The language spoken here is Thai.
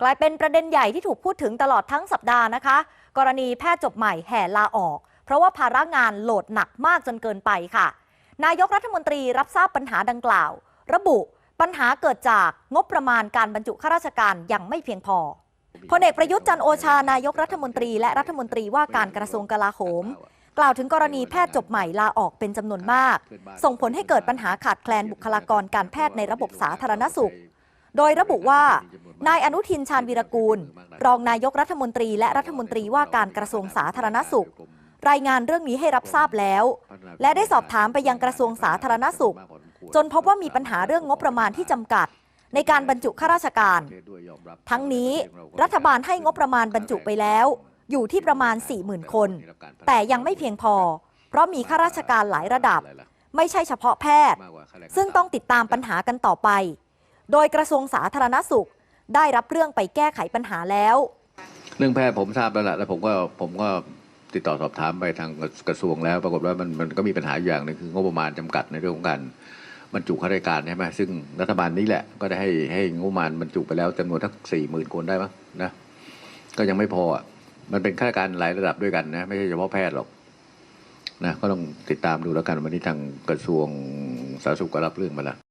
กลายเป็นประเด็นใหญ่ที่ถูกพูดถึงตลอดทั้งสัปดาห์นะคะ กรณีแพทย์จบใหม่แห่ลาออก เพราะว่าภาระงานโหลดหนักมากจนเกินไปค่ะ นายกรัฐมนตรีรับทราบปัญหาดังกล่าว ระบุปัญหาเกิดจากงบประมาณการบรรจุข้าราชการยังไม่เพียงพอพลเอกประยุทธ์จันโอชานายกรัฐมนตรีและรัฐมนตรีว่าการกระทรวงกลาโหม กล่าวถึงกรณีแพทย์จบใหม่ลาออกเป็นจำนวนมาก ส่งผลให้เกิดปัญหาขาดแคลนบุคลากรการแพทย์ในระบบสาธารณสุข โดยระบุว่า นายอนุทินชาญวีรกูล รองนายกรัฐมนตรีและรัฐมนตรีว่าการกระทรวงสาธารณสุข รายงานเรื่องนี้ให้รับทราบแล้ว และได้สอบถามไปยังกระทรวงสาธารณสุข จนพบว่ามีปัญหาเรื่องงบประมาณที่จำกัด ในการบรรจุข้าราชการ ทั้งนี้รัฐบาลให้งบประมาณบรรจุไปแล้ว อยู่ที่ประมาณ 40,000 คน แต่ยังไม่เพียงพอ เพราะมีข้าราชการหลายระดับ ไม่ใช่เฉพาะแพทย์ ซึ่งต้องติดตามปัญหากันต่อไป โดยกระทรวงสาธารณสุข ได้รับเรื่องไปแก้ไขปัญหาแล้ว เรื่องแพทย์ผมทราบแล้วแหละแล้วผมก็ผมก็ติดต่อสอบถามไปทางกระทรวงแล้ว ปรากฏว่ามันมันก็มีปัญหาอยู่อย่างหนึงคืองบประมาณจำกัดในเรื่องของการบรรจุข้าราชการใช่ไหมซึ่งรัฐบาลนี้แหละก็ได้ให้ให้งบประมาณบรรจุไปแล้วจำนวนทั้งสี่หมื่นคนได้มั้งนะก็ยังไม่พอมันเป็นข้าราชการหลายระดับด้วยกันนะไม่ใช่เฉพาะแพทย์หรอกนะก็ต้องติดตามดูแล้วกันวันนี้ทางกระทรวงสาธารณสุขก็รับเรื่องมาแล้ว